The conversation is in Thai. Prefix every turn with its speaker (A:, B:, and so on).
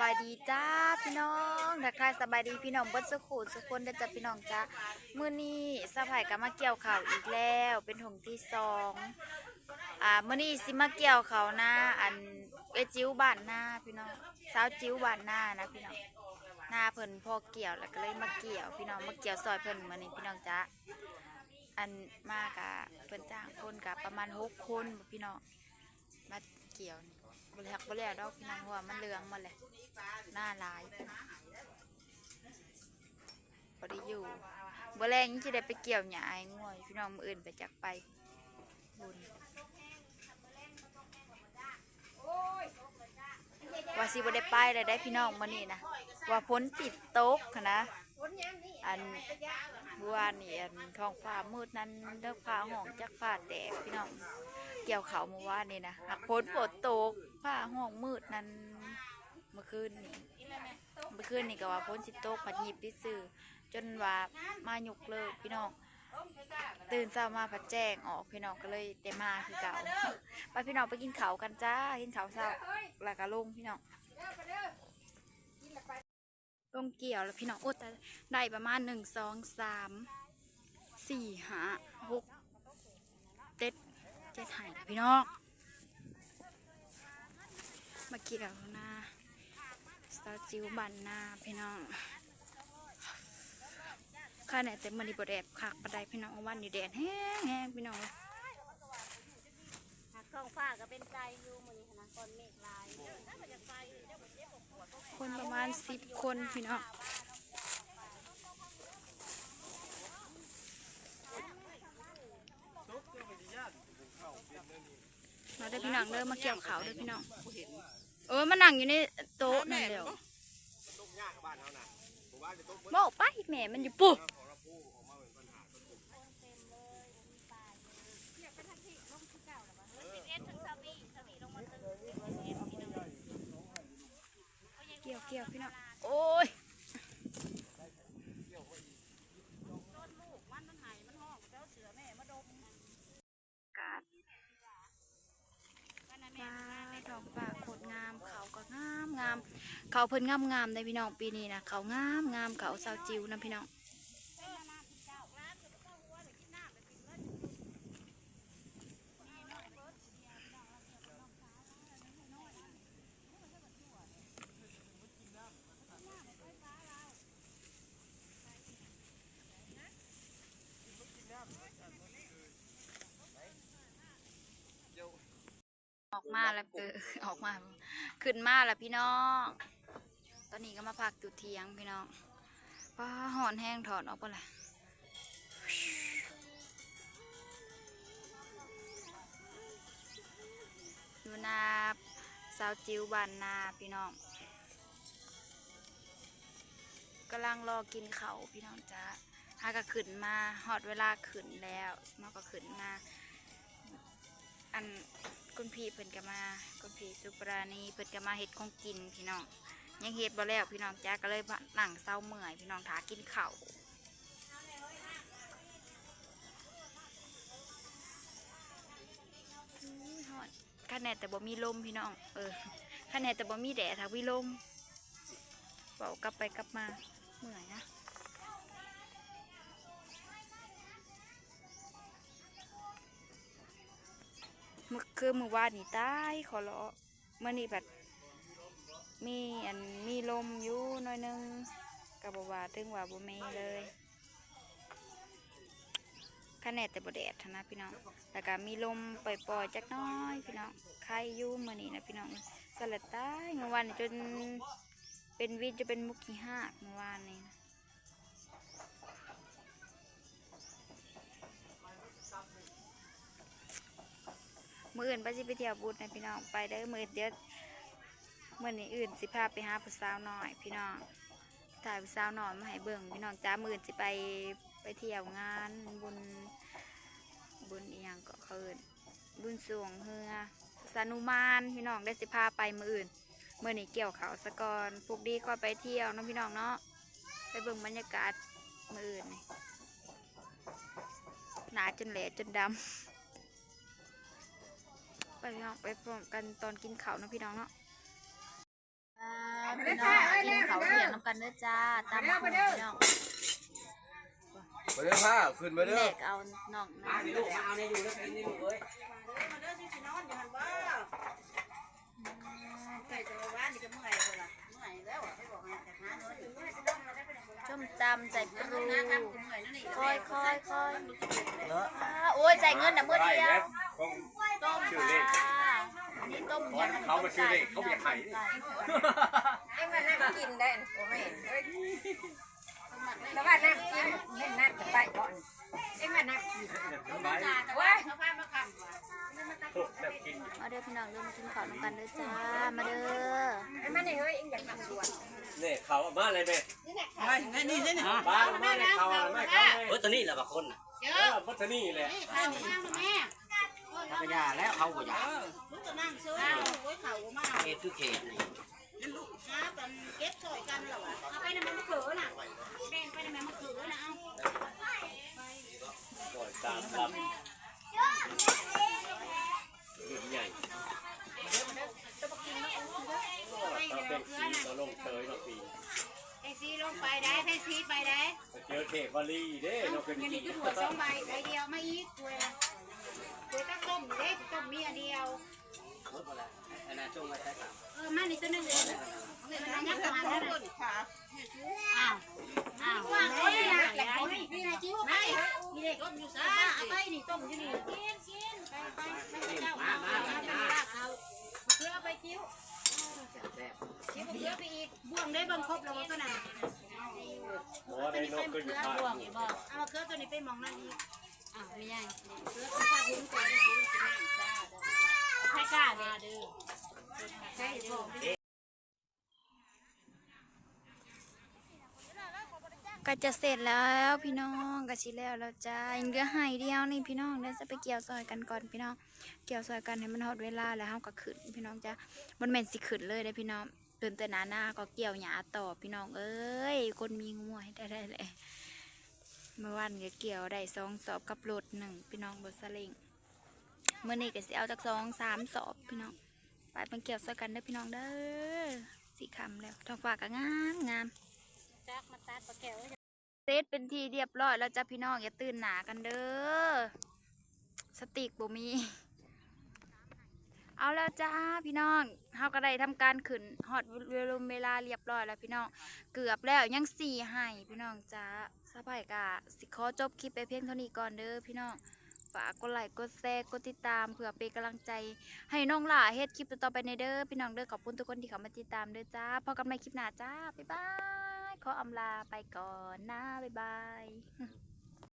A: บายดีจ้าพี่น้องทักทายสบายดีพี่น้องบิ้สุขุสุคนเด้จ้าพี่น้องจ้ามื้อนี้สะพายก็มาเกี่ยวข้าวอีกแล้ว เป็นถุงที่สองอ่ามื้อนี้สิมาเกี่ยวเขาน้าอันเอจิ๋วบ้านหน้าพี่น้องสาวจิ๋วบ้านหน้านะพี่น้องหน้าเพิ่นพอเกี่ยวแล้วก็เลยมาเกี่ยว พี่น้องมาเกี่ยวซอยเพิ่นมื้อนี้พี่น้องจ้าอันมากะเพิ่นจ้างคนกะประมาณหกคนพี่น้องมาเกี่ยวนี่ บริหักบริแลดอกพี่น้องเพราะว่ามันเหลืองมาเลยหน้าลายบริอยู่บริแรงที่ได้ไปเกี่ยวหญ้าไอ้ง่วยพี่น้องมืออื่นไปจากไปบุญว่าสิบได้ไปเลยได้พี่น้องมานี่นะว่าพ้นติดโต๊กนะอันเมื่อวนนี่อันท้องฟ้ามืดนั้นเลิกฟ้าห้องจักฟ้าแตกพี่น้อง เกี่ยวเขาเมื่อวานนี่นะหักพ้นฝนตกผ้าห้องมืดนั้นเมื่อคืนนี่เมื่อคืนนี่ก็ว่าพ้นสิตกผัดหยิบที่ซื้อจนว่ามาหยุกเลิกพี่น้องตื่นเช้ามาผัดแจ้งออกพี่น้องก็เลยได้มาคือเก่าไปพี่น้องไปกินเขากันจ้ากินเขาเช้าแล้วก็ลงพี่น้องลงเกี่ยวแล้วพี่น้องโอ้แต่ได้ประมาณหนึ่งสองสามสี่ห้าหกเจ็ด เจ็ดไห่พี่น้องมาเกี่ยวนาสตาจิวบันนาพี่น้องข้าเนี่ยแต่มันดีบแดดคักประไดพี่น้องวันนี้แดดแห้งแห้งพี่น้อง
B: หากท้องฟ้าก็เป็นใจอยู่มื้อนี้นะก้อนเมฆลาย
A: คนประมาณสิบคนพี่น้อง เราได้พี่น้องเริ่มมาเกี่ยวเขาวเด้อพี่น้อง เออมานั่งอยู่ในโต๊ะนั่นเดียวบอกไปแหม่มันอยู่ปุ๊บเกี่ยวเกี่ยวพี่น้อง โอ้ย กาดฟ้า ดอกฟ้าโคตรงามเขาก็งามงามเขาเพิ่นงามงามในพี่น้องปีนี้นะเขางามงามเขาสาวจิวนะพี่น้อง แล้วเออออกมา ขึ้นมาแล้วพี่น้อง ตอนนี้ก็มาพักอยู่เทียงพี่น้องป้าหอนแห้งถอดออกไปละอยู่นาสาวจิวบานนาพี่น้องกำลังรอกินเขาวพี่น้องจ้าหาก็ขึ้นมาหอดเวลาขึ้นแล้วนอกก็ขึ้นมาอัน คุณพี่เพิ่นก็มาคุณพี่สุปราณีเพิ่นก็มาเฮ็ดของกินพี่น้องยังเฮ็ดบ่แล้วพี่น้องจ้าก็เลยมานั่งเศร้าเมื่อยพี่น้องถากินเข้าวอุ้ยฮอดคะแนนแต่บ่มีลมพี่น้อง เออคะแนนแต่บ่มีแดดถ้ามีลมเบากลับไปกลับมาเหมื่อยนะ คือมือวานนี่ตายขอร้อเมื่อนี้แบบมีอันมีลมอยู่น้อยนึงกับบว่าถึงว่าบ่มีเลยคะแนนแต่บ่แดดนะพี่น้องแล้วก็มีลมปล่อยๆจักน้อยพี่น้องใครอยู่มื่อนี้นะพี่น้องสลัดตายเมื่อวานจนเป็นวินจะเป็นมุกขี้หักเมื่อวานนี้นะ มืออื่นไปสิไปเที่ยวบุญนะพี่น้องไปเด้อมืออื่นเดี๋ยวมื่อนี้อื่นสิพาไปหาผู้สาวน้อย พี่น้องถ่ายผู้สาวน้อยมาให้เบิ่งพี่น้องจ้ามืออื่นสิไปไปเที่ยวงานบุญบุญอีหยังก็เคินบุญสวงเฮือสนุมานพี่น้องได้สิพาไปมืออื่นเมื่อนี้เกี่ยวเขาสะกอนพวกดีก็ไปเที่ยวน้องพี่น้องเนาะไปเบิ่งบรรยากาศมืออื่นหนาจนแหลจนดำ ไปพี่น้องไปพร้อมกันตอนกินข้าวเนาะพี่น้องเนาะ
C: ไม่ได้
A: พี่น้องกินเขาวเที่ยงน้ำกันเด้อจ้าตามมาพี่น้อง
C: มาเด้อผ้าขึ้นมาเด้
A: เด็
C: อก
A: เอาน้องนะ
D: ลูกมาเอาในอยู่แล้วกินในลูกเอ้ย
A: ส้มตำใส่ปรูค่อยค่อยค่อย
C: เนาะ
A: โอ้ยใส่เงินนะเมื่อ
C: ไร
A: เดียว
C: แล้วคง
A: ต้ม
C: ชื่อเลข
A: อันนี้ต้มยำ
C: เขามาชื่อเลขเขาไม่อยากให้
E: มานั่งกินได้อันผมไม่เห็นเอ้ยแล้วว่านั่งกินเล่นนั่งไปก่อนเอ็งมานั่งกินว้าย
C: แบบกิน
A: มาเด้อพี่น้องเด้อมมากินข้าวน้ำกันเด้อจ้า มาเด้อ
E: ไอ้มาเนี่ยเฮ้ยเอ็งอยากนั่งสวน
C: เนี่ยเขามาอะไรแม่
D: นี่นี่นี่
C: บ้านมาเลยเขาอะไรม่เขา
D: เออตัวนี้แหละบางคนน่ะ
C: เออพัฒนี่แหละ
D: ถ้า ก็ยาแล้วเขาก็ยาเขตคือเขตนี่
B: เอาไปน้ำมันมะเขือน่ะแบ่งไปน้ำมันมะเขือน่ะเอา
C: ก่อนตามลำรุ่นใหญ่เราเป็นสีเราลงเชยเราปี
B: ไอ้ซีลงไปได้ไอ้ซีไปได้
C: เจอเทพวลีเด้เราเป็น
B: อัน
C: สี
B: นี้คือหัวสองใบใบเดียวไม่อีกตัวละ ตัวตั้งต้มอยู่เด้ต้มเมีอันเดียว
D: หมดหมดล้วอันนั้นจงไว้ใช้สาม
B: เออมานี่ตัวนึงเองมันยักษ์ประมาณนั้นอ้าวอ้าวนี่นะนี่นะจิ้วไปนี่เด็กต้มอยู่ซ่าเอาไปนี่ต้มอยู่นี่กินกินไปไปไปเจ้ามามามาเอาเพื่อไปจิ้ว
D: แซ่บ
B: จิ้วเพื่อไปอีกบ่วงได้บังครบแล้วก็น่ะ
C: หมอได้นกก็อยู่ข้าง
B: เอาเครือตัวนี้ไปมองนั่นอีก อ้าวไม่ใช่เครือข้าวหุ้นก่อนได้ซื้อจ้าใช่กล้าเด้อเด้อใช่บอก
A: ก็จะเสร็จแล้วพี่น้องก็ชิแล้วแล้วจ้ายังเหลือไห้เดียวนี่พี่น้องเดี๋ยวจะไปเกี่ยวซอยกันก่อนพี่น้อง เกี่ยวซอยกันให้มันฮอดเวลาแล้วเฮาก็ขึ้นพี่น้องจ้ามันแม่นสิขึ้นเลยเด้พี่น้องตื่นแต่หนาหน้าก็เกี่ยวหญ้าต่อพี่น้องเอ้ยคนมีงัวให้ได้ได้เลย เมื่อวันก็เกี่ยวได้สองสอบกับรถหนึ่งพี่น้องรถสลิงเมื่อนี้ก็สิเอาจากสองสามสอบพี่น้องไปเป็นเกี่ยวซอยกันเด้อพี่น้องเด้อสีคำแล้วท้องฟ้าก็งามงาม
B: จักมาตัดปลาแก้ว
A: เซตเป็นทีเรียบร้อยแล้วจ้าพี่น้องอย่าตื่นหนากันเด้อสติกบ่มี เอาแล้วจ้าพี่น้องเฮาก็ได้ทำการขึ้นฮอดเวลาเวลาเรียบร้อยแล้วพี่น้อง เกือบแล้วยังสี่ให้พี่น้องจ้า สบายกะสิขอจบคลิปไปเพียงเท่านี้ก่อนเด้อพี่น้อง ฝากกดไลค์กดแชร์กดติดตามเพื่อเป็นกำลังใจ ให้น้องหล่าเฮ็ดคลิปต่อไปในเด้อพี่น้องเด้อขอบคุณทุกคนที่เข้ามาติดตามเด้อจ้าพอกันใหม่คลิปหน้าจ้าบ๊ายบายขออำลาไปก่อนนะบ๊ายบาย